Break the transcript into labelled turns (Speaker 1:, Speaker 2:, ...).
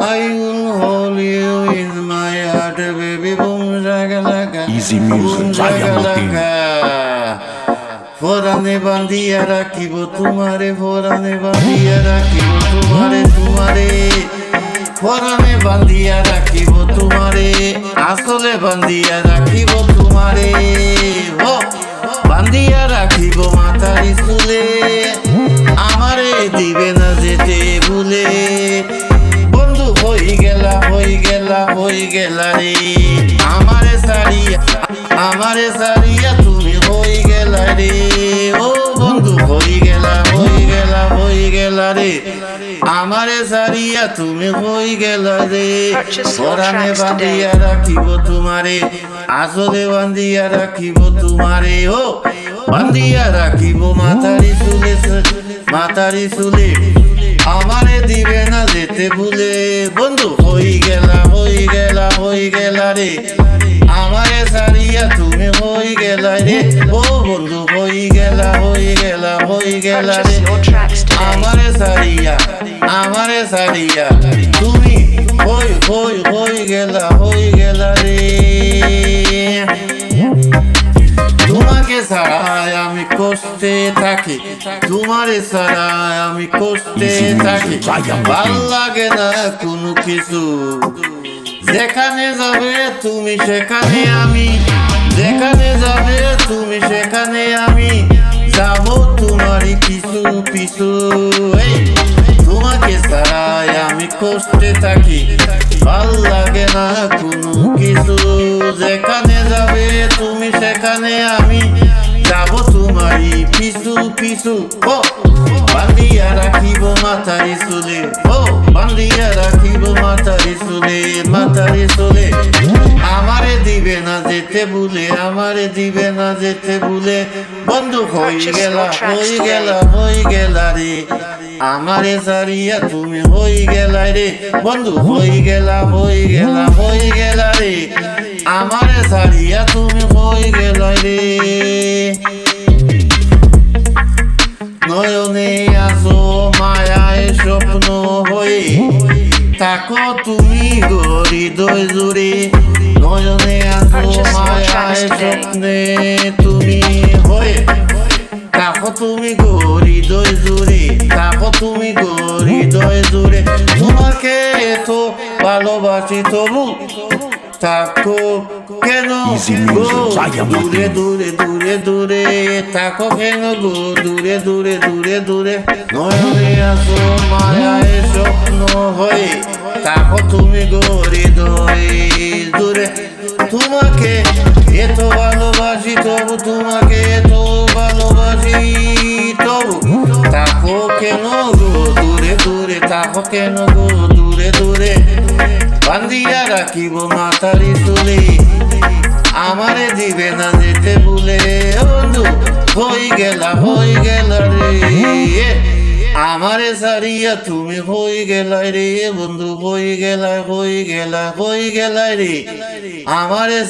Speaker 1: I will hold you in my heart, baby. Boom, shakalaka.
Speaker 2: Easy music,
Speaker 1: shakalaka. ফোরানে বাঁধিয়া রাখিব তোমারে ফোরানে বাঁধিয়া রাখিব তোমারে তোমারে ফোরানে বাঁধিয়া রাখিব তোমারে আসলে আমারে দিবে হই গেলা আমারে সারিয়া আমারে সারিয়া তুমি হই গেলা রে। ও বন্ধু হই গেলা হই গেলা হই গেলা রে। আমারে সারিয়া তুমি হই গেলা রে। পরাণে বান্ধিয়া রাখিব তোমারে আসলে বান্ধিয়া রাখিব তোমারে। ও বান্ধিয়া রাখিব মাথারি চুলে মাথারি চুলে। আমারে দিবে না যেতে ভুলে। বন্ধু, হই গেলা হই গেলা হই গেলা রে। আমারে সারিয়া তুমি হই গেলা রে। ও বন্ধু, হই গেলা হই গেলা হই গেলা রে। আমারে সারিয়া আমারে সারিয়া তুমি হই হই হই গেলা হই গেলা রে। কষ্টে থাকি। তোমারে ছাড়াই আমি
Speaker 2: music,
Speaker 1: থাকি। ভালো লাগে না কোনো কিছু। যেখানে যাবে তুমি সেখানে আমি। যেখানে যাবে তুমি সেখানে আমি। যাব তোমারই পিছু পিছু। তোমাকে ছাড়াই আমি কষ্টে থাকি। ভালো লাগে না কোনো কিছু। যেখানে যাবে তুমি সেখানে আমি। যাব তোমারই পিছু পিছু। ও বান্ধিয়া রাখিব মাথারি চুলে। ও বান্ধিয়া রাখিব মাথারি চুলে মাথারি চুলে। আমারে দিবে না যেতে ভুলে আমারে দিবে না যেতে ভুলে। বন্ধু হই গেলা হই গেলা হই গেলা রে। আমারে সারিয়া তুমি হই গেলা রে। বন্ধু হই গেলা হই গেলা হই গেলা রে। আমারে সারিয়া তুমি হই গেলা রে। থাকো তুমি হৃদয় জুড়ে। নয়নে
Speaker 3: your
Speaker 1: মায়ায় স্বপ্নে তুমি হয়ে। থাকো তুমি হৃদয় জুড়ে। থাকো তুমি হৃদয় জুড়ে। তোমাকে তো ভালোবাসি তবু থাকো কেন দূরে দূরে দূরে দূরে থাকো কেন গো? দূরে দূরে দূরে দূরে। নয়নে আসো মায়ায় স্বপ্ন হয়ে থাকো তুমি গো হৃদয়। দূরে তোমাকে এত ভালোবাসি তবু তোমাকে এত ভালোবাসি তবু থাকো কেন গো? দূরে দূরে থাকো কেন গো? বান্ধিয়া রাখিব মাথারি তুলে। আমারে দিবে না যেতে বলে বন্ধু, হই গেলা, হই গেল রে। আমারে সারিয়া তুমি হই গেলাই রে। বন্ধু, হই গেলা হই গেলা, হই গেলাই রে। আমারে